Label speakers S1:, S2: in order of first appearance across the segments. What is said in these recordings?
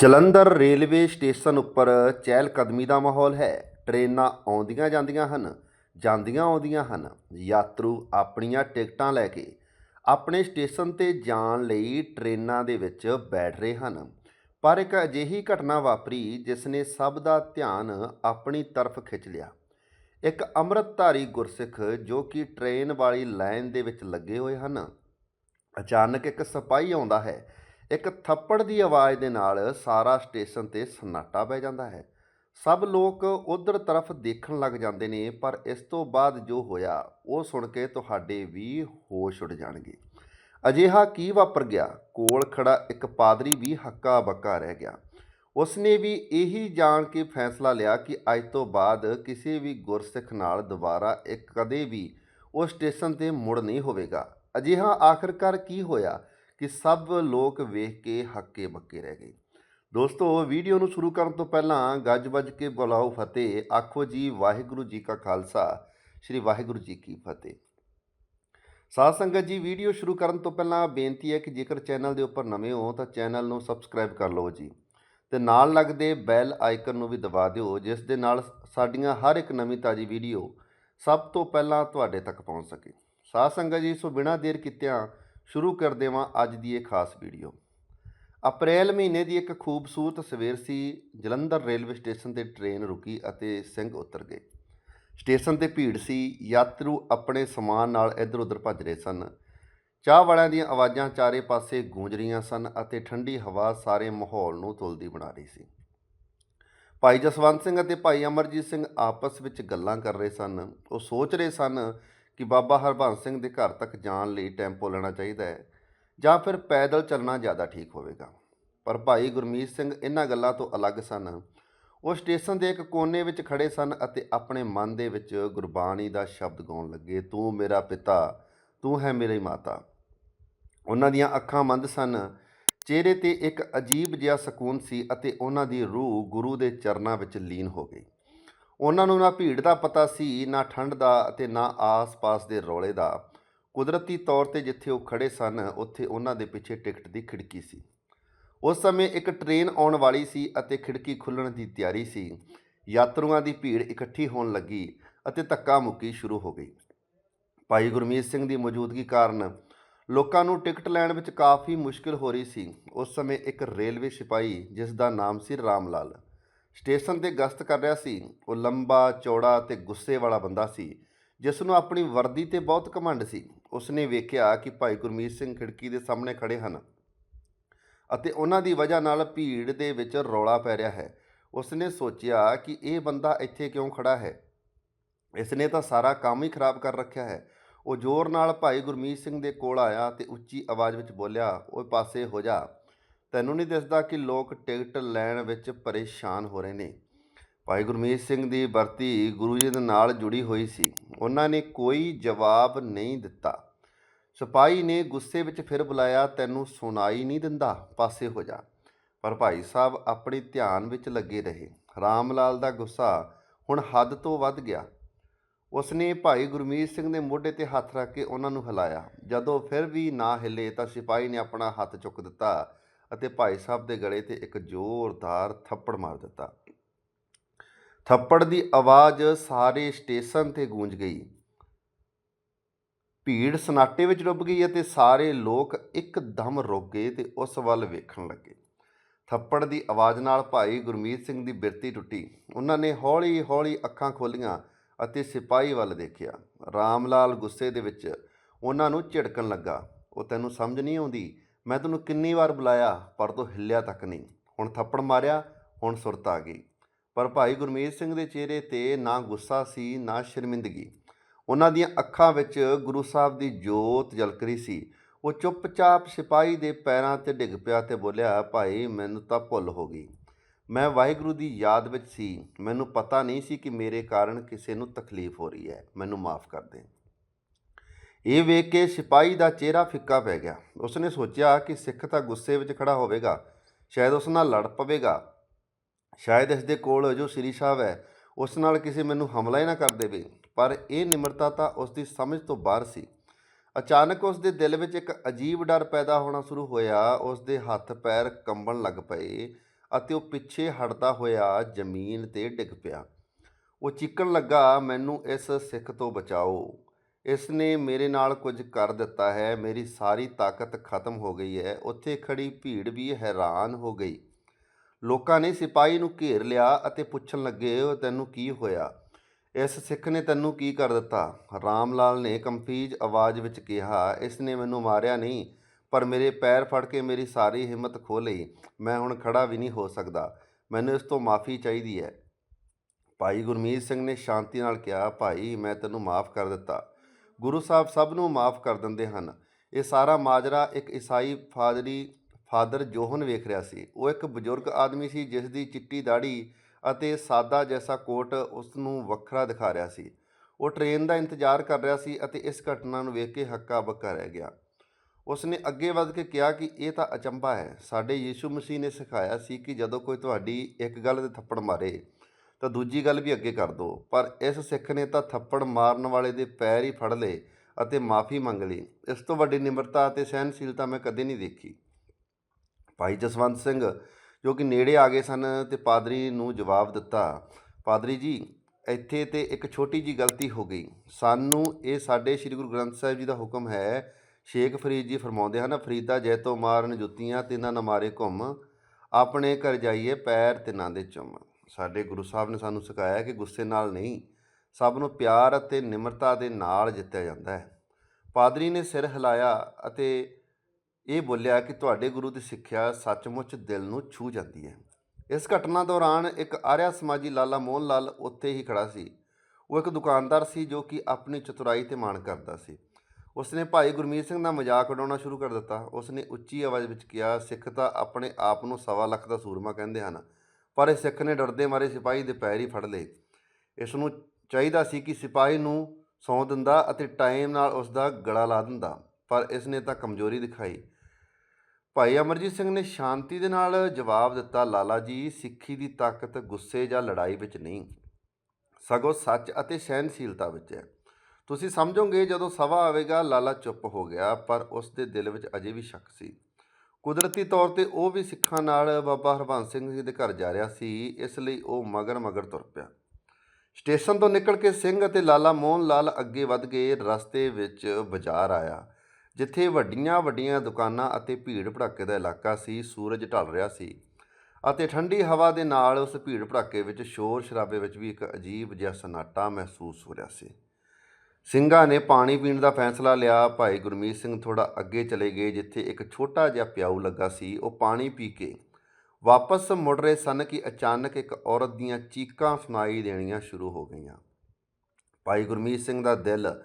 S1: Jalandhar railway station ਉੱਪਰ ਚਹਿਲ ਕਦਮੀ ਦਾ ਮਾਹੌਲ ਹੈ। ਟ੍ਰੇਨਾਂ ਆਉਂਦੀਆਂ ਜਾਂਦੀਆਂ ਹਨ, ਜਾਂਦੀਆਂ ਆਉਂਦੀਆਂ ਹਨ। ਯਾਤਰੂ ਆਪਣੀਆਂ ਟਿਕਟਾਂ ਲੈ ਕੇ ਆਪਣੇ ਸਟੇਸ਼ਨ ਤੇ ਜਾਣ ਲਈ ਟ੍ਰੇਨਾਂ ਦੇ ਵਿੱਚ ਬੈਠ ਰਹੇ ਹਨ। ਪਰ ਇੱਕ ਅਜਿਹੀ ਘਟਨਾ ਵਾਪਰੀ ਜਿਸ ਨੇ ਸਭ ਦਾ ਧਿਆਨ ਆਪਣੀ ਤਰਫ ਖਿੱਚ ਲਿਆ। ਇੱਕ ਅੰਮ੍ਰਿਤਧਾਰੀ ਗੁਰਸਿੱਖ ਜੋ ਕਿ ਟ੍ਰੇਨ ਵਾਲੀ ਲਾਈਨ ਦੇ ਵਿੱਚ ਲੱਗੇ ਹੋਏ ਹਨ, ਅਚਾਨਕ ਇੱਕ ਸਿਪਾਹੀ ਆਉਂਦਾ ਹੈ ਇੱਕ ਥੱਪੜ ਦੀ ਆਵਾਜ਼ ਦੇ ਨਾਲ ਸਾਰਾ ਸਟੇਸ਼ਨ ਤੇ ਸਨਾਟਾ ਪੈ ਜਾਂਦਾ ਹੈ। ਸਭ ਲੋਕ ਉਧਰ ਤਰਫ ਦੇਖਣ ਲੱਗ ਜਾਂਦੇ ਨੇ, ਪਰ ਇਸ ਤੋਂ ਬਾਅਦ ਜੋ ਹੋਇਆ, ਉਹ ਸੁਣ ਕੇ ਤੁਹਾਡੇ ਵੀ ਹੋਸ਼ ਉੱਡ ਜਾਣਗੇ। ਅਜਿਹਾ ਕੀ ਵਾਪਰ ਗਿਆ? ਕੋਲ ਖੜਾ ਇੱਕ ਪਾਦਰੀ ਵੀ ਹੱਕਾ ਬੱਕਾ ਰਹਿ ਗਿਆ। ਉਸਨੇ ਵੀ ਇਹੀ ਜਾਣ ਕੇ ਫੈਸਲਾ ਲਿਆ ਕਿ ਅੱਜ ਤੋਂ ਬਾਅਦ ਕਿਸੇ ਵੀ ਗੁਰਸਿੱਖ ਨਾਲ ਦੁਬਾਰਾ ਇੱਕ ਕਦੇ ਵੀ ਉਹ ਸਟੇਸ਼ਨ ਤੇ ਮੁੜ ਨਹੀਂ ਹੋਵੇਗਾ। ਅਜਿਹਾ ਆਖਰਕਾਰ ਕੀ ਹੋਇਆ? ਕਿ ਸਭ ਲੋਕ ਵੇਖ ਕੇ ਹੱਕੇ ਬੱਕੇ ਰਹਿ ਗਏ। ਦੋਸਤੋ, ਵੀਡੀਓ ਨੂੰ ਸ਼ੁਰੂ ਕਰਨ ਤੋਂ ਪਹਿਲਾਂ ਗੱਜ ਵੱਜ ਕੇ ਬੁਲਾਓ ਫਤਿਹ। ਆਖੋ ਜੀ, ਵਾਹਿਗੁਰੂ ਜੀ ਕਾ ਖਾਲਸਾ, ਸ੍ਰੀ ਵਾਹਿਗੁਰੂ ਜੀ ਕੀ ਫਤਿਹ। ਸਾਧ ਸੰਗਤ ਜੀ, ਵੀਡੀਓ ਸ਼ੁਰੂ ਕਰਨ ਤੋਂ ਪਹਿਲਾਂ ਬੇਨਤੀ ਹੈ ਕਿ ਜੇਕਰ ਚੈਨਲ ਦੇ ਉੱਪਰ ਨਵੇਂ ਹੋ ਤਾਂ ਚੈਨਲ ਨੂੰ ਸਬਸਕ੍ਰਾਈਬ ਕਰ ਲਓ ਜੀ। ਤੇ ਨਾਲ ਲੱਗਦੇ ਬੈਲ ਆਈਕਨ ਨੂੰ ਵੀ ਦਬਾ ਦਿਓ, ਜਿਸ ਦੇ ਨਾਲ ਸਾਡੀਆਂ ਹਰ ਇੱਕ ਨਵੀਂ ਤਾਜੀ ਵੀਡੀਓ ਸਭ ਤੋਂ ਪਹਿਲਾਂ ਤੁਹਾਡੇ ਤੱਕ ਪਹੁੰਚ ਸਕੇ। ਸਾਧ ਸੰਗਤ ਜੀ, ਸੋ ਬਿਨਾਂ ਦੇਰ ਕੀਤਿਆਂ ਸ਼ੁਰੂ ਕਰ ਦੇਵਾਂ ਅੱਜ ਦੀ ਇਹ ਖਾਸ ਵੀਡੀਓ। ਅਪ੍ਰੈਲ ਮਹੀਨੇ ਦੀ ਇੱਕ ਖੂਬਸੂਰਤ ਸਵੇਰ ਸੀ, ਜਲੰਧਰ ਰੇਲਵੇ ਸਟੇਸ਼ਨ ਤੇ ਟ੍ਰੇਨ ਰੁਕੀ ਅਤੇ ਸਿੰਘ ਉਤਰ ਗਏ। ਸਟੇਸ਼ਨ ਤੇ ਭੀੜ ਸੀ, ਯਾਤਰੂ ਆਪਣੇ ਸਮਾਨ ਨਾਲ ਇੱਧਰ ਉੱਧਰ ਭੱਜ ਰਹੇ ਸਨ। ਚਾਹ ਵਾਲਿਆਂ ਦੀਆਂ ਆਵਾਜ਼ਾਂ ਚਾਰੇ ਪਾਸੇ ਗੂੰਜ ਰਹੀਆਂ ਸਨ ਅਤੇ ਠੰਡੀ ਹਵਾ ਸਾਰੇ ਮਾਹੌਲ ਨੂੰ ਤੁਲਦੀ ਬਣਾ ਰਹੀ ਸੀ। ਭਾਈ ਜਸਵੰਤ ਸਿੰਘ ਅਤੇ ਭਾਈ ਅਮਰਜੀਤ ਸਿੰਘ ਆਪਸ ਵਿੱਚ ਗੱਲਾਂ ਕਰ ਰਹੇ ਸਨ। ਉਹ ਸੋਚ ਰਹੇ ਸਨ ਕਿ ਬਾਬਾ ਹਰਬੰਸ ਸਿੰਘ ਦੇ ਘਰ ਤੱਕ ਜਾਣ ਲਈ ਟੈਂਪੋ ਲੈਣਾ ਚਾਹੀਦਾ ਹੈ ਜਾਂ ਫਿਰ ਪੈਦਲ ਚੱਲਣਾ ਜ਼ਿਆਦਾ ਠੀਕ ਹੋਵੇਗਾ। ਪਰ ਭਾਈ ਗੁਰਮੀਤ ਸਿੰਘ ਇਹਨਾਂ ਗੱਲਾਂ ਤੋਂ ਅਲੱਗ ਸਨ। ਉਹ ਸਟੇਸ਼ਨ ਦੇ ਇੱਕ ਕੋਨੇ ਵਿੱਚ ਖੜੇ ਸਨ ਅਤੇ ਆਪਣੇ ਮਨ ਦੇ ਵਿੱਚ ਗੁਰਬਾਣੀ ਦਾ ਸ਼ਬਦ ਗਾਉਣ ਲੱਗੇ, ਤੂੰ ਮੇਰਾ ਪਿਤਾ, ਤੂੰ ਹੈ ਮੇਰੀ ਮਾਤਾ। ਉਹਨਾਂ ਦੀਆਂ ਅੱਖਾਂ ਮੰਦ ਸਨ। ਚਿਹਰੇ ਤੇ ਇੱਕ ਅਜੀਬ ਜਿਹਾ ਸਕੂਨ ਸੀ ਅਤੇ ਉਹਨਾਂ ਦੀ ਰੂਹ ਗੁਰੂ ਦੇ ਚਰਨਾਂ ਵਿੱਚ ਲੀਨ ਹੋ ਗਈ। ਉਹਨਾਂ ਨੂੰ ਨਾ ਭੀੜ ਦਾ ਪਤਾ ਸੀ, ਨਾ ਠੰਡ ਦਾ ਅਤੇ ਨਾ ਆਸ-ਪਾਸ ਦੇ ਰੌਲੇ ਦਾ। ਕੁਦਰਤੀ ਤੌਰ ਤੇ ਜਿੱਥੇ ਉਹ ਖੜੇ ਸਨ, ਉੱਥੇ ਉਹਨਾਂ ਦੇ ਪਿੱਛੇ ਟਿਕਟ ਦੀ ਖਿੜਕੀ ਸੀ। ਉਸ ਸਮੇਂ ਇੱਕ ਟ੍ਰੇਨ ਆਉਣ ਵਾਲੀ ਸੀ ਅਤੇ ਖਿੜਕੀ ਖੁੱਲਣ ਦੀ ਤਿਆਰੀ ਸੀ। ਯਾਤਰੂਆਂ ਦੀ ਭੀੜ ਇਕੱਠੀ ਹੋਣ ਲੱਗੀ ਅਤੇ ਧੱਕਾ ਮੁੱਕੀ ਸ਼ੁਰੂ ਹੋ ਗਈ। ਭਾਈ ਗੁਰਮੀਤ ਸਿੰਘ ਦੀ ਮੌਜੂਦਗੀ ਕਾਰਨ ਲੋਕਾਂ ਨੂੰ ਟਿਕਟ ਲੈਣ ਵਿੱਚ ਕਾਫੀ ਮੁਸ਼ਕਲ ਹੋ ਰਹੀ ਸੀ। ਉਸ ਸਮੇਂ ਇੱਕ ਰੇਲਵੇ ਸਿਪਾਹੀ ਜਿਸ ਦਾ ਨਾਮ ਸੀ ਰਾਮ ਲਾਲ ਸਟੇਸ਼ਨ ਤੇ ਗਸ਼ਤ ਕਰ ਰਿਹਾ ਸੀ। ਉਹ ਲੰਬਾ, ਚੌੜਾ ਤੇ ਗੁੱਸੇ ਵਾਲਾ ਬੰਦਾ ਸੀ ਜਿਸ ਨੂੰ ਆਪਣੀ ਵਰਦੀ ਤੇ ਬਹੁਤ ਘਮੰਡ ਸੀ। ਉਸਨੇ ਵੇਖਿਆ ਕਿ ਭਾਈ ਗੁਰਮੀਤ ਸਿੰਘ ਖਿੜਕੀ ਦੇ ਸਾਹਮਣੇ ਖੜੇ ਹਨ ਅਤੇ ਉਹਨਾਂ ਦੀ ਵਜ੍ਹਾ ਨਾਲ ਭੀੜ ਦੇ ਵਿੱਚ ਰੌਲਾ ਪੈ ਰਿਹਾ ਹੈ। ਉਸਨੇ ਸੋਚਿਆ ਕਿ ਇਹ ਬੰਦਾ ਇੱਥੇ ਕਿਉਂ ਖੜਾ ਹੈ? ਇਸ ਨੇ ਤਾਂ ਸਾਰਾ ਕੰਮ ਹੀ ਖਰਾਬ ਕਰ ਰੱਖਿਆ ਹੈ। ਉਹ ਜ਼ੋਰ ਨਾਲ ਭਾਈ ਗੁਰਮੀਤ ਸਿੰਘ ਦੇ ਕੋਲ ਆਇਆ ਤੇ ਉੱਚੀ ਆਵਾਜ਼ ਵਿੱਚ ਬੋਲਿਆ, ਓਏ ਪਾਸੇ ਹੋ ਜਾ। ਤੈਨੂੰ ਨਹੀਂ ਦਿਸਦਾ ਕਿ ਲੋਕ ਟਿਕਟ ਲੈਣ ਵਿੱਚ ਪਰੇਸ਼ਾਨ ਹੋ ਰਹੇ ਨੇ? ਭਾਈ ਗੁਰਮੀਤ ਸਿੰਘ ਦੀ ਵਰਤੀ ਗੁਰੂ ਜੀ ਦੇ ਨਾਲ ਜੁੜੀ ਹੋਈ ਸੀ। ਉਹਨਾਂ ਨੇ ਕੋਈ ਜਵਾਬ ਨਹੀਂ ਦਿੱਤਾ। ਸਿਪਾਹੀ ਨੇ ਗੁੱਸੇ ਵਿੱਚ ਫਿਰ ਬੁਲਾਇਆ, ਤੈਨੂੰ ਸੁਣਾਈ ਨਹੀਂ ਦਿੰਦਾ, ਪਾਸੇ ਹੋ ਜਾ। ਪਰ ਭਾਈ ਸਾਹਿਬ ਆਪਣੇ ਧਿਆਨ ਵਿੱਚ ਲੱਗੇ ਰਹੇ। ਰਾਮ ਲਾਲ ਦਾ ਗੁੱਸਾ ਹੁਣ ਹੱਦ ਤੋਂ ਵੱਧ ਗਿਆ। ਉਸਨੇ ਭਾਈ ਗੁਰਮੀਤ ਸਿੰਘ ਦੇ ਮੋਢੇ ਤੇ ਹੱਥ ਰੱਖ ਕੇ ਉਹਨਾਂ ਨੂੰ ਹਿਲਾਇਆ। ਜਦੋਂ ਫਿਰ ਵੀ ਨਾ ਹਿੱਲੇ ਤਾਂ ਸਿਪਾਹੀ ਨੇ ਆਪਣਾ ਹੱਥ ਚੁੱਕ ਦਿੱਤਾ। ਅਤੇ ਭਾਈ ਸਾਹਿਬ ਦੇ ਗਲੇ ਤੇ ਇੱਕ ਜ਼ੋਰਦਾਰ ਥੱਪੜ ਮਾਰ ਦਿੱਤਾ। ਥੱਪੜ ਦੀ ਆਵਾਜ਼ ਸਾਰੇ ਸਟੇਸ਼ਨ ਤੇ ਗੂੰਜ ਗਈ। ਭੀੜ ਸਨਾਟੇ ਵਿੱਚ ਡੁੱਬ ਗਈ ਅਤੇ ਸਾਰੇ ਲੋਕ ਇੱਕਦਮ ਰੁਕ ਗਏ ਤੇ ਉਸ ਵੱਲ ਵੇਖਣ ਲੱਗੇ। ਥੱਪੜ ਦੀ ਆਵਾਜ਼ ਨਾਲ ਭਾਈ ਗੁਰਮੀਤ ਸਿੰਘ ਦੀ ਬਿਰਤੀ ਟੁੱਟੀ। ਉਹਨਾਂ ਨੇ ਹੌਲੀ-ਹੌਲੀ ਅੱਖਾਂ ਖੋਲੀਆਂ ਅਤੇ ਸਿਪਾਹੀ ਵੱਲ ਦੇਖਿਆ। ਰਾਮ ਲਾਲ ਗੁੱਸੇ ਦੇ ਵਿੱਚ ਉਹਨਾਂ ਨੂੰ ਝਿੜਕਣ ਲੱਗਾ। ਉਹ ਤੈਨੂੰ ਸਮਝ ਨਹੀਂ ਆਉਂਦੀ ਮੈਂ ਤੈਨੂੰ ਕਿੰਨੀ ਵਾਰ ਬੁਲਾਇਆ, ਪਰ ਤੂੰ ਹਿੱਲਿਆ ਤੱਕ ਨਹੀਂ। ਹੁਣ ਥੱਪੜ ਮਾਰਿਆ, ਹੁਣ ਸੁਰਤ ਆ ਗਈ। ਪਰ ਭਾਈ ਗੁਰਮੀਤ ਸਿੰਘ ਦੇ ਚਿਹਰੇ ਤੇ ਨਾ ਗੁੱਸਾ ਸੀ, ਨਾ ਸ਼ਰਮਿੰਦਗੀ। ਉਹਨਾਂ ਦੀਆਂ ਅੱਖਾਂ ਵਿੱਚ ਗੁਰੂ ਸਾਹਿਬ ਦੀ ਜੋਤ ਜਲਕ ਰਹੀ ਸੀ। ਉਹ ਚੁੱਪਚਾਪ ਸਿਪਾਹੀ ਦੇ ਪੈਰਾਂ ਤੇ ਡਿੱਗ ਪਿਆ ਤੇ ਬੋਲਿਆ, ਭਾਈ, ਮੈਨੂੰ ਤਾਂ ਭੁੱਲ ਹੋ ਗਈ। ਮੈਂ ਵਾਹਿਗੁਰੂ ਦੀ ਯਾਦ ਵਿੱਚ ਸੀ। ਮੈਨੂੰ ਪਤਾ ਨਹੀਂ ਸੀ ਕਿ ਮੇਰੇ ਕਾਰਨ ਕਿਸੇ ਨੂੰ ਤਕਲੀਫ ਹੋ ਰਹੀ ਹੈ। ਮੈਨੂੰ ਮਾਫ ਕਰ ਦੇ। ਇਹ ਵੇਖ ਕੇ ਸਿਪਾਹੀ ਦਾ ਚਿਹਰਾ ਫਿੱਕਾ ਪੈ ਗਿਆ। ਉਸਨੇ ਸੋਚਿਆ ਕਿ ਸਿੱਖ ਤਾਂ ਗੁੱਸੇ ਵਿੱਚ ਖੜਾ ਹੋਵੇਗਾ, ਸ਼ਾਇਦ ਉਸ ਨਾਲ ਲੜ ਪਵੇਗਾ। ਸ਼ਾਇਦ ਇਸ ਦੇ ਕੋਲ ਜੋ ਸ੍ਰੀ ਸਾਹਿਬ ਹੈ, ਉਸ ਨਾਲ ਕਿਸੇ ਮੈਨੂੰ ਹਮਲਾ ਹੀ ਨਾ ਕਰ ਦੇਵੇ। ਪਰ ਇਹ ਨਿਮਰਤਾ ਤਾਂ ਉਸ ਦੀ ਸਮਝ ਤੋਂ ਬਾਹਰ ਸੀ। ਅਚਾਨਕ ਉਸ ਦੇ ਦਿਲ ਵਿੱਚ ਇੱਕ ਅਜੀਬ ਡਰ ਪੈਦਾ ਹੋਣਾ ਸ਼ੁਰੂ ਹੋਇਆ। ਉਸ ਦੇ ਹੱਥ ਪੈਰ ਕੰਬਣ ਲੱਗ ਪਏ ਅਤੇ ਉਹ ਪਿੱਛੇ ਹਟਦਾ ਹੋਇਆ ਜ਼ਮੀਨ ਤੇ ਡਿੱਗ ਪਿਆ। ਉਹ ਚੀਕਣ ਲੱਗਾ, ਮੈਨੂੰ ਇਸ ਸਿੱਖ ਤੋਂ ਬਚਾਓ। ਇਸ ਨੇ ਮੇਰੇ ਨਾਲ ਕੁਝ ਕਰ ਦਿੱਤਾ ਹੈ। ਮੇਰੀ ਸਾਰੀ ਤਾਕਤ ਖਤਮ ਹੋ ਗਈ ਹੈ। ਉੱਥੇ ਖੜੀ ਭੀੜ ਵੀ ਹੈਰਾਨ ਹੋ ਗਈ। ਲੋਕਾਂ ਨੇ ਸਿਪਾਹੀ ਨੂੰ ਘੇਰ ਲਿਆ ਅਤੇ ਪੁੱਛਣ ਲੱਗੇ, ਉਹ ਤੈਨੂੰ ਕੀ ਹੋਇਆ? ਇਸ ਸਿੱਖ ਨੇ ਤੈਨੂੰ ਕੀ ਕਰ ਦਿੱਤਾ? ਰਾਮ ਲਾਲ ਨੇ ਕੰਫੀਜ ਆਵਾਜ਼ ਵਿੱਚ ਕਿਹਾ ਇਸ ਨੇ ਮੈਨੂੰ ਮਾਰਿਆ ਨਹੀਂ, ਪਰ ਮੇਰੇ ਪੈਰ ਫੜ ਕੇ ਮੇਰੀ ਸਾਰੀ ਹਿੰਮਤ ਖੋ ਲਈ। ਮੈਂ ਹੁਣ ਖੜਾ ਵੀ ਨਹੀਂ ਹੋ ਸਕਦਾ। ਮੈਨੂੰ ਇਸ ਤੋਂ ਮਾਫੀ ਚਾਹੀਦੀ ਹੈ। ਭਾਈ ਗੁਰਮੀਤ ਸਿੰਘ ਨੇ ਸ਼ਾਂਤੀ ਨਾਲ ਕਿਹਾ, ਭਾਈ, ਮੈਂ ਤੈਨੂੰ ਮਾਫ ਕਰ ਦਿੱਤਾ। ਗੁਰੂ ਸਾਹਿਬ ਸਭ ਨੂੰ ਮਾਫ ਕਰ ਦਿੰਦੇ ਹਨ। ਇਹ ਸਾਰਾ ਮਾਜਰਾ ਇੱਕ ਈਸਾਈ ਫਾਦਰੀ ਫਾਦਰ ਜੋਹਨ ਵੇਖ ਰਿਹਾ ਸੀ। ਉਹ ਇੱਕ ਬਜ਼ੁਰਗ ਆਦਮੀ ਸੀ ਜਿਸ ਦੀ ਚਿੱਟੀ ਦਾੜੀ ਅਤੇ ਸਾਦਾ ਜੈਸਾ ਕੋਟ ਉਸ ਨੂੰ ਵੱਖਰਾ ਦਿਖਾ ਰਿਹਾ ਸੀ। ਉਹ ਟ੍ਰੇਨ ਦਾ ਇੰਤਜ਼ਾਰ ਕਰ ਰਿਹਾ ਸੀ ਅਤੇ ਇਸ ਘਟਨਾ ਨੂੰ ਵੇਖ ਕੇ ਹੱਕਾ ਬੱਕਾ ਰਹਿ ਗਿਆ। ਉਸ ਨੇ ਅੱਗੇ ਵੱਧ ਕੇ ਕਿਹਾ ਕਿ ਇਹ ਤਾਂ ਅਚੰਭਾ ਹੈ। ਸਾਡੇ ਯੀਸ਼ੂ ਮਸੀਹ ਨੇ ਸਿਖਾਇਆ ਸੀ ਕਿ ਜਦੋਂ ਕੋਈ ਤੁਹਾਡੀ ਇੱਕ ਗੱਲ ਤੇ ਥੱਪੜ ਮਾਰੇ ਤਾਂ ਦੂਜੀ ਗੱਲ ਵੀ ਅੱਗੇ ਕਰ ਦਿਓ ਪਰ ਇਸ ਸਿੱਖ ਨੇ ਤਾਂ ਥੱਪੜ ਮਾਰਨ ਵਾਲੇ ਦੇ ਪੈਰ ਹੀ ਫੜ ਲਏ ਅਤੇ ਮਾਫੀ ਮੰਗ ਲਈ। ਇਸ ਤੋਂ ਵੱਡੀ ਨਿਮਰਤਾ ਅਤੇ ਸਹਿਨਸ਼ੀਲਤਾ ਮੈਂ ਕਦੇ ਨਹੀਂ ਦੇਖੀ। ਭਾਈ ਜਸਵੰਤ ਸਿੰਘ, ਜੋ ਕਿ ਨੇੜੇ ਆ ਗਏ ਸਨ ਤੇ ਪਾਦਰੀ ਨੂੰ ਜਵਾਬ ਦਿੱਤਾ, ਪਾਦਰੀ ਜੀ, ਇੱਥੇ ਤੇ ਇੱਕ ਛੋਟੀ ਜੀ ਗਲਤੀ ਹੋ ਗਈ। ਸਾਨੂੰ ਇਹ ਸਾਡੇ ਸ੍ਰੀ ਗੁਰੂ ਗ੍ਰੰਥ ਸਾਹਿਬ ਜੀ ਦਾ ਹੁਕਮ ਹੈ। ਸ਼ੇਖ ਫਰੀਦ ਜੀ ਫਰਮਾਉਂਦੇ ਹਨ, ਫਰੀਦਾ ਜੈਤੋ ਮਾਰਨ ਜੁੱਤੀਆਂ ਤਿੰਨਾਂ ਨਾ ਮਾਰੇ ਘੁੰਮ, ਆਪਣੇ ਘਰ ਜਾਈਏ ਪੈਰ ਤਿੰਨਾਂ ਦੇ ਚੁੰਮ। ਸਾਡੇ ਗੁਰੂ ਸਾਹਿਬ ਨੇ ਸਾਨੂੰ ਸਿਖਾਇਆ ਕਿ ਗੁੱਸੇ ਨਾਲ ਨਹੀਂ, ਸਭ ਨੂੰ ਪਿਆਰ ਅਤੇ ਨਿਮਰਤਾ ਦੇ ਨਾਲ ਜਿੱਤਿਆ ਜਾਂਦਾ ਹੈ। ਪਾਦਰੀ ਨੇ ਸਿਰ ਹਿਲਾਇਆ ਅਤੇ ਇਹ ਬੋਲਿਆ ਕਿ ਤੁਹਾਡੇ ਗੁਰੂ ਦੀ ਸਿੱਖਿਆ ਸੱਚਮੁੱਚ ਦਿਲ ਨੂੰ ਛੂ ਜਾਂਦੀ ਹੈ। ਇਸ ਘਟਨਾ ਦੌਰਾਨ ਇੱਕ ਆਰਿਆ ਸਮਾਜੀ ਲਾਲਾ ਮੋਹਨ ਲਾਲ ਉੱਥੇ ਹੀ ਖੜਾ ਸੀ। ਉਹ ਇੱਕ ਦੁਕਾਨਦਾਰ ਸੀ ਜੋ ਕਿ ਆਪਣੀ ਚਤੁਰਾਈ ਤੇ ਮਾਣ ਕਰਦਾ ਸੀ। ਉਸਨੇ ਭਾਈ ਗੁਰਮੀਤ ਸਿੰਘ ਦਾ ਮਜ਼ਾਕ ਉਡਾਉਣਾ ਸ਼ੁਰੂ ਕਰ ਦਿੱਤਾ। ਉਸਨੇ ਉੱਚੀ ਆਵਾਜ਼ ਵਿੱਚ ਕਿਹਾ, ਸਿੱਖ ਤਾਂ ਆਪਣੇ ਆਪ ਨੂੰ ਸਵਾ ਲੱਖ ਦਾ ਸੂਰਮਾ ਕਹਿੰਦੇ ਹਨ ਪਰ ਇਹ ਸਿੱਖ ਨੇ ਡਰਦੇ ਮਾਰੇ ਸਿਪਾਹੀ ਦੇ ਪੈਰ ਹੀ ਫੜ ਲਏ। ਇਸ ਨੂੰ ਚਾਹੀਦਾ ਸੀ ਕਿ ਸਿਪਾਹੀ ਨੂੰ ਸੌਂ ਦਿੰਦਾ ਅਤੇ ਟਾਈਮ ਨਾਲ ਉਸ ਦਾ ਗਲਾ ਲਾ ਦਿੰਦਾ, ਪਰ ਇਸ ਨੇ ਤਾਂ ਕਮਜ਼ੋਰੀ ਦਿਖਾਈ। ਭਾਈ ਅਮਰਜੀਤ ਸਿੰਘ ਨੇ ਸ਼ਾਂਤੀ ਦੇ ਨਾਲ ਜਵਾਬ ਦਿੱਤਾ, ਲਾਲਾ ਜੀ, ਸਿੱਖੀ ਦੀ ਤਾਕਤ ਗੁੱਸੇ ਜਾਂ ਲੜਾਈ ਵਿੱਚ ਨਹੀਂ। ਸਗੋਂ ਸੱਚ ਅਤੇ ਸਹਿਨਸ਼ੀਲਤਾ ਵਿੱਚ ਹੈ। ਤੁਸੀਂ ਸਮਝੋਗੇ ਜਦੋਂ ਸਵਾ ਆਵੇਗਾ, ਲਾਲਾ ਚੁੱਪ ਹੋ ਗਿਆ, ਪਰ ਉਸ ਦੇ ਦਿਲ ਵਿੱਚ ਅਜੇ ਵੀ ਸ਼ੱਕ ਸੀ। ਕੁਦਰਤੀ ਤੌਰ ਤੇ ਉਹ ਵੀ ਸਿੱਖਾਂ ਨਾਲ ਬਾਬਾ ਹਰਬੰਸ ਸਿੰਘ ਜੀ ਦੇ ਘਰ ਜਾ ਰਿਹਾ ਸੀ, ਇਸ ਲਈ ਉਹ ਮਗਰ ਮਗਰ ਤੁਰ ਪਿਆ। ਸਟੇਸ਼ਨ ਤੋਂ ਨਿਕਲ ਕੇ ਸਿੰਘ ਅਤੇ ਲਾਲਾ ਮੋਹਨ ਲਾਲ ਅੱਗੇ ਵੱਧ ਗਏ ਰਸਤੇ ਵਿੱਚ ਬਾਜ਼ਾਰ ਆਇਆ, ਜਿੱਥੇ ਵੱਡੀਆਂ ਵੱਡੀਆਂ ਦੁਕਾਨਾਂ ਅਤੇ ਭੀੜ ਭੜੱਕੇ ਦਾ ਇਲਾਕਾ ਸੀ, ਸੂਰਜ ਢਲ ਰਿਹਾ ਸੀ ਅਤੇ ਠੰਡੀ ਹਵਾ ਦੇ ਨਾਲ ਉਸ ਭੀੜ ਭੜੱਕੇ ਵਿੱਚ ਸ਼ੋਰ ਸ਼ਰਾਬੇ ਵਿੱਚ ਵੀ ਇੱਕ ਅਜੀਬ ਜਿਹਾ ਸਨਾਟਾ ਮਹਿਸੂਸ ਹੋ ਰਿਹਾ ਸੀ। ਸਿੰਘਾਂ ਨੇ ਪਾਣੀ ਪੀਣ ਦਾ ਫੈਸਲਾ ਲਿਆ। ਭਾਈ ਗੁਰਮੀਤ ਸਿੰਘ ਥੋੜਾ ਅੱਗੇ ਚਲੇ ਗਏ, ਜਿੱਥੇ ਇੱਕ ਛੋਟਾ ਜਿਹਾ ਪਿਆਊ ਲੱਗਾ ਸੀ। ਉਹ ਪਾਣੀ ਪੀ ਕੇ ਵਾਪਸ ਮੁੜ ਰਹੇ ਸਨ ਕਿ ਅਚਾਨਕ ਇੱਕ ਔਰਤ ਦੀਆਂ ਚੀਕਾਂ ਸੁਣਾਈ ਦੇਣੀਆਂ ਸ਼ੁਰੂ ਹੋ ਗਈਆਂ। ਭਾਈ ਗੁਰਮੀਤ ਸਿੰਘ ਦਾ ਦਿਲ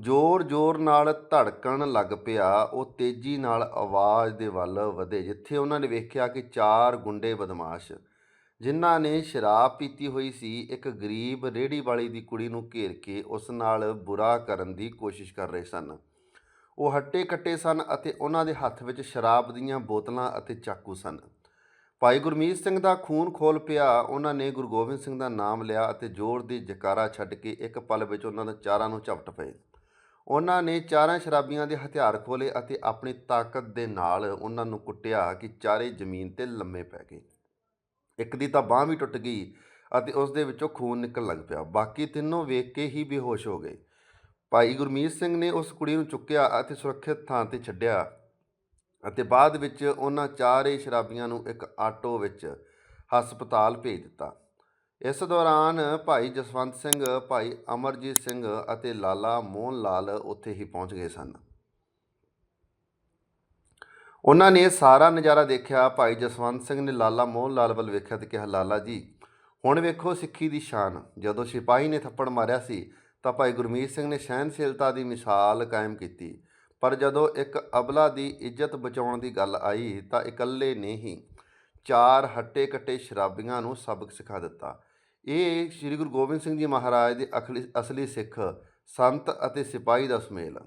S1: ਜ਼ੋਰ-ਜ਼ੋਰ ਨਾਲ ਧੜਕਣ ਲੱਗ ਪਿਆ। ਉਹ ਤੇਜ਼ੀ ਨਾਲ ਆਵਾਜ਼ ਦੇ ਵੱਲ ਵਧੇ, ਜਿੱਥੇ ਉਹਨਾਂ ਨੇ ਵੇਖਿਆ ਕਿ ਚਾਰ ਗੁੰਡੇ ਬਦਮਾਸ਼ ਜਿਨ੍ਹਾਂ ਨੇ ਸ਼ਰਾਬ ਪੀਤੀ ਹੋਈ ਸੀ, ਇੱਕ ਗਰੀਬ ਰੇਹੜੀ ਵਾਲੀ ਦੀ ਕੁੜੀ ਨੂੰ ਘੇਰ ਕੇ ਉਸ ਨਾਲ ਬੁਰਾ ਕਰਨ ਦੀ ਕੋਸ਼ਿਸ਼ ਕਰ ਰਹੇ ਸਨ। ਉਹ ਹੱਟੇ ਕੱਟੇ ਸਨ ਅਤੇ ਉਹਨਾਂ ਦੇ ਹੱਥ ਵਿੱਚ ਸ਼ਰਾਬ ਦੀਆਂ ਬੋਤਲਾਂ ਅਤੇ ਚਾਕੂ ਸਨ। ਭਾਈ ਗੁਰਮੀਤ ਸਿੰਘ ਦਾ ਖੂਨ ਖੋਲ ਪਿਆ, ਉਹਨਾਂ ਨੇ ਗੁਰੂ ਗੋਬਿੰਦ ਸਿੰਘ ਦਾ ਨਾਮ ਲਿਆ ਅਤੇ ਜ਼ੋਰ ਦੀ ਜਕਾਰਾ ਛੱਡ ਕੇ ਇੱਕ ਪਲ ਵਿੱਚ ਉਹਨਾਂ ਦੇ ਚਾਰਾਂ ਨੂੰ ਝਪਟ ਪਏ। ਉਹਨਾਂ ਨੇ ਚਾਰਾਂ ਸ਼ਰਾਬੀਆਂ ਦੇ ਹਥਿਆਰ ਖੋਲੇ ਅਤੇ ਆਪਣੀ ਤਾਕਤ ਦੇ ਨਾਲ ਉਹਨਾਂ ਨੂੰ ਕੁੱਟਿਆ ਕਿ ਚਾਰੇ ਜ਼ਮੀਨ ਤੇ ਲੰਮੇ ਪੈ ਗਏ। ਇੱਕ ਦੀ ਤਾਂ ਬਾਹ ਵੀ ਟੁੱਟ ਗਈ ਅਤੇ ਉਸ ਦੇ ਵਿੱਚੋਂ ਖੂਨ ਨਿਕਲਣ ਲੱਗ ਪਿਆ। ਬਾਕੀ ਤਿੰਨੋਂ ਵੇਖ ਕੇ ਹੀ ਬੇਹੋਸ਼ ਹੋ ਗਏ। ਭਾਈ ਗੁਰਮੀਤ ਸਿੰਘ ਨੇ ਉਸ ਕੁੜੀ ਨੂੰ ਚੁੱਕਿਆ ਅਤੇ ਸੁਰੱਖਿਅਤ ਥਾਂ ਤੇ ਛੱਡਿਆ ਅਤੇ ਬਾਅਦ ਵਿੱਚ ਉਹਨਾਂ ਚਾਰੇ ਸ਼ਰਾਬੀਆਂ ਨੂੰ ਇੱਕ ਆਟੋ ਵਿੱਚ ਹਸਪਤਾਲ ਭੇਜ ਦਿੱਤਾ। ਇਸ ਦੌਰਾਨ ਭਾਈ ਜਸਵੰਤ ਸਿੰਘ, ਭਾਈ ਅਮਰਜੀਤ ਸਿੰਘ ਅਤੇ ਲਾਲਾ ਮੋਹਨ ਲਾਲ ਉੱਥੇ ਹੀ ਪਹੁੰਚ ਗਏ ਸਨ। ਉਹਨਾਂ ਨੇ ਸਾਰਾ ਨਜ਼ਾਰਾ ਦੇਖਿਆ। ਭਾਈ ਜਸਵੰਤ ਸਿੰਘ ਨੇ ਲਾਲਾ ਮੋਹਨ ਲਾਲ ਵੱਲ ਵੇਖਿਆ ਤੇ ਕਿਹਾ, ਲਾਲਾ ਜੀ, ਹੁਣ ਵੇਖੋ ਸਿੱਖੀ ਦੀ ਸ਼ਾਨ। ਜਦੋਂ ਸਿਪਾਹੀ ਨੇ ਥੱਪੜ ਮਾਰਿਆ ਸੀ, ਤਾਂ ਭਾਈ ਗੁਰਮੀਤ ਸਿੰਘ ਨੇ ਸਹਿਨਸ਼ੀਲਤਾ ਦੀ ਮਿਸਾਲ ਕਾਇਮ ਕੀਤੀ। ਪਰ ਜਦੋਂ ਇੱਕ ਅਬਲਾ ਦੀ ਇੱਜ਼ਤ ਬਚਾਉਣ ਦੀ ਗੱਲ ਆਈ, ਤਾਂ ਇਕੱਲੇ ਨੇ ਹੀ ਚਾਰ ਹੱਟੇ ਕੱਟੇ ਸ਼ਰਾਬੀਆਂ ਨੂੰ ਸਬਕ ਸਿਖਾ ਦਿੱਤਾ। ਇਹ ਸ੍ਰੀ ਗੁਰੂ ਗੋਬਿੰਦ ਸਿੰਘ ਜੀ ਮਹਾਰਾਜ ਦੇ ਅਖਲੀ ਅਸਲੀ ਸਿੱਖ, ਸੰਤ ਅਤੇ ਸਿਪਾਹੀ ਦਾ ਸੁਮੇਲ।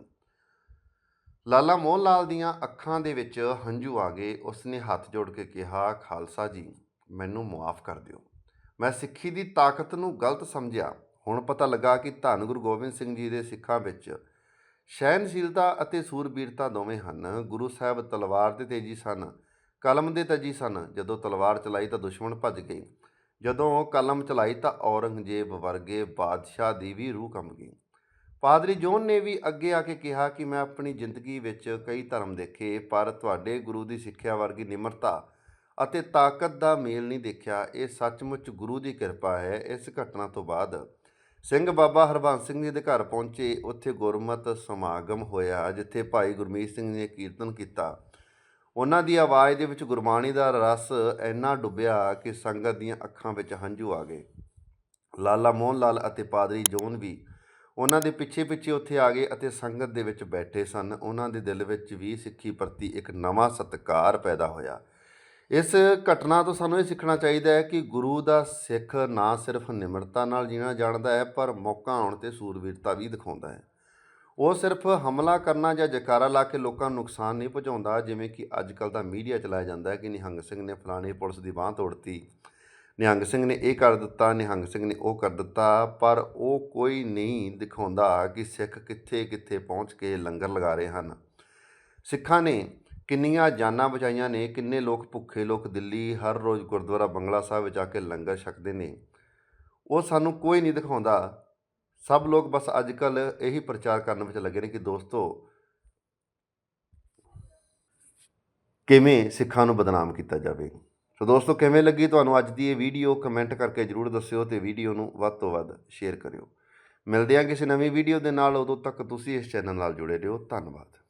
S1: ਲਾਲਾ ਮੋਹਨ ਲਾਲ ਦੀਆਂ ਅੱਖਾਂ ਦੇ ਵਿੱਚ ਹੰਝੂ ਆ ਗਏ। ਉਸਨੇ ਹੱਥ ਜੋੜ ਕੇ ਕਿਹਾ, ਖਾਲਸਾ ਜੀ, ਮੈਨੂੰ ਮੁਆਫ ਕਰ ਦਿਓ। ਮੈਂ ਸਿੱਖੀ ਦੀ ਤਾਕਤ ਨੂੰ ਗਲਤ ਸਮਝਿਆ। ਹੁਣ ਪਤਾ ਲੱਗਾ ਕਿ ਧੰਨ ਗੁਰੂ ਗੋਬਿੰਦ ਸਿੰਘ ਜੀ ਦੇ ਸਿੱਖਾਂ ਵਿੱਚ ਸਹਿਨਸ਼ੀਲਤਾ ਅਤੇ ਸੂਰਬੀਰਤਾ ਦੋਵੇਂ ਹਨ। ਗੁਰੂ ਸਾਹਿਬ ਤਲਵਾਰ ਦੇ ਤੇਜੀ ਸਨ, ਕਲਮ ਦੇ ਤੇਜ਼ੀ ਸਨ। ਜਦੋਂ ਤਲਵਾਰ ਚਲਾਈ ਤਾਂ ਦੁਸ਼ਮਣ ਭੱਜ ਗਏ। ਜਦੋਂ ਕਲਮ ਚਲਾਈ ਤਾਂ ਔਰੰਗਜ਼ੇਬ ਵਰਗੇ ਬਾਦਸ਼ਾਹ ਦੀ ਵੀ ਰੂਹ ਕੰਬ ਗਈ। ਪਾਦਰੀ ਜੋਨ ਨੇ ਵੀ ਅੱਗੇ ਆ ਕੇ ਕਿਹਾ ਕਿ ਮੈਂ ਆਪਣੀ ਜ਼ਿੰਦਗੀ ਵਿੱਚ ਕਈ ਧਰਮ ਦੇਖੇ, ਪਰ ਤੁਹਾਡੇ ਗੁਰੂ ਦੀ ਸਿੱਖਿਆ ਵਰਗੀ ਨਿਮਰਤਾ ਅਤੇ ਤਾਕਤ ਦਾ ਮੇਲ ਨਹੀਂ ਦੇਖਿਆ। ਇਹ ਸੱਚਮੁੱਚ ਗੁਰੂ ਦੀ ਕਿਰਪਾ ਹੈ। ਇਸ ਘਟਨਾ ਤੋਂ ਬਾਅਦ ਸਿੰਘ ਬਾਬਾ ਹਰਬੰਸ ਸਿੰਘ ਜੀ ਦੇ ਘਰ ਪਹੁੰਚੇ। ਉੱਥੇ ਗੁਰਮਤ ਸਮਾਗਮ ਹੋਇਆ, ਜਿੱਥੇ ਭਾਈ ਗੁਰਮੀਤ ਸਿੰਘ ਨੇ ਕੀਰਤਨ ਕੀਤਾ। ਉਹਨਾਂ ਦੀ ਆਵਾਜ਼ ਦੇ ਵਿੱਚ ਗੁਰਬਾਣੀ ਦਾ ਰਸ ਇੰਨਾ ਡੁੱਬਿਆ ਕਿ ਸੰਗਤ ਦੀਆਂ ਅੱਖਾਂ ਵਿੱਚ ਹੰਝੂ ਆ ਗਏ। ਲਾਲਾ ਮੋਹਨ ਲਾਲ ਅਤੇ ਪਾਦਰੀ ਜੋਨ ਵੀ ਉਹਨਾਂ ਦੇ ਪਿੱਛੇ ਪਿੱਛੇ ਉੱਥੇ ਆ ਗਏ ਅਤੇ ਸੰਗਤ ਦੇ ਵਿੱਚ ਬੈਠੇ ਸਨ। ਉਹਨਾਂ ਦੇ ਦਿਲ ਵਿੱਚ ਵੀ ਸਿੱਖੀ ਪ੍ਰਤੀ ਇੱਕ ਨਵਾਂ ਸਤਿਕਾਰ ਪੈਦਾ ਹੋਇਆ। ਇਸ ਘਟਨਾ ਤੋਂ ਸਾਨੂੰ ਇਹ ਸਿੱਖਣਾ ਚਾਹੀਦਾ ਹੈ ਕਿ ਗੁਰੂ ਦਾ ਸਿੱਖ ਨਾ ਸਿਰਫ ਨਿਮਰਤਾ ਨਾਲ ਜੀਣਾ ਜਾਣਦਾ ਹੈ, ਪਰ ਮੌਕਾ ਆਉਣ ਤੇ ਸੂਰਬੀਰਤਾ ਵੀ ਦਿਖਾਉਂਦਾ ਹੈ। ਉਹ ਸਿਰਫ ਹਮਲਾ ਕਰਨਾ ਜਾਂ ਜਕਾਰਾ ਲਾ ਕੇ ਲੋਕਾਂ ਨੂੰ ਨੁਕਸਾਨ ਨਹੀਂ ਪਹੁੰਚਾਉਂਦਾ, ਜਿਵੇਂ ਕਿ ਅੱਜ ਕੱਲ ਦਾ ਮੀਡੀਆ ਚਲਾਇਆ ਜਾਂਦਾ ਹੈ ਕਿ ਨਿਹੰਗ ਸਿੰਘ ਨੇ ਫਲਾਣੇ ਪੁਲਿਸ ਦੀ ਬਾਹ ਤੋੜਤੀ। ਨਿਹੰਗ ਸਿੰਘ ਨੇ ਇਹ ਕਰ ਦਿੱਤਾ, ਨਿਹੰਗ ਸਿੰਘ ਨੇ ਉਹ ਕਰ ਦਿੱਤਾ, ਪਰ ਉਹ ਕੋਈ ਨਹੀਂ ਦਿਖਾਉਂਦਾ ਕਿ ਸਿੱਖ ਕਿੱਥੇ ਕਿੱਥੇ ਪਹੁੰਚ ਕੇ ਲੰਗਰ ਲਗਾ ਰਹੇ ਹਨ। ਸਿੱਖਾਂ ਨੇ ਕਿੰਨੀਆਂ ਜਾਨਾਂ ਬਚਾਈਆਂ ਨੇ, ਕਿੰਨੇ ਲੋਕ ਭੁੱਖੇ ਲੋਕ ਦਿੱਲੀ ਹਰ ਰੋਜ਼ ਗੁਰਦੁਆਰਾ ਬੰਗਲਾ ਸਾਹਿਬ ਵਿੱਚ ਆ ਕੇ ਲੰਗਰ ਛਕਦੇ ਨੇ। ਉਹ ਸਾਨੂੰ ਕੋਈ ਨਹੀਂ ਦਿਖਾਉਂਦਾ। ਸਭ ਲੋਕ ਬਸ ਅੱਜ ਕੱਲ ਇਹੀ ਪ੍ਰਚਾਰ ਕਰਨ ਵਿੱਚ ਲੱਗੇ ਨੇ ਕਿ ਦੋਸਤੋ, ਕਿਵੇਂ ਸਿੱਖਾਂ ਨੂੰ ਬਦਨਾਮ ਕੀਤਾ ਜਾਵੇ। ਸੋ ਦੋਸਤੋ, ਕਿਵੇਂ ਲੱਗੀ ਤੁਹਾਨੂੰ ਅੱਜ ਦੀ ਇਹ ਵੀਡੀਓ ਕਮੈਂਟ ਕਰਕੇ ਜਰੂਰ ਦੱਸਿਓ ਤੇ ਵੀਡੀਓ ਨੂੰ ਵੱਧ ਤੋਂ ਵੱਧ ਸ਼ੇਅਰ ਕਰਿਓ। ਮਿਲਦੇ ਹਾਂ ਕਿਸੇ ਨਵੀਂ ਵੀਡੀਓ ਦੇ ਨਾਲ, ਉਦੋਂ ਤੱਕ ਤੁਸੀਂ ਇਸ ਚੈਨਲ ਨਾਲ ਜੁੜੇ ਰਹੋ। ਧੰਨਵਾਦ।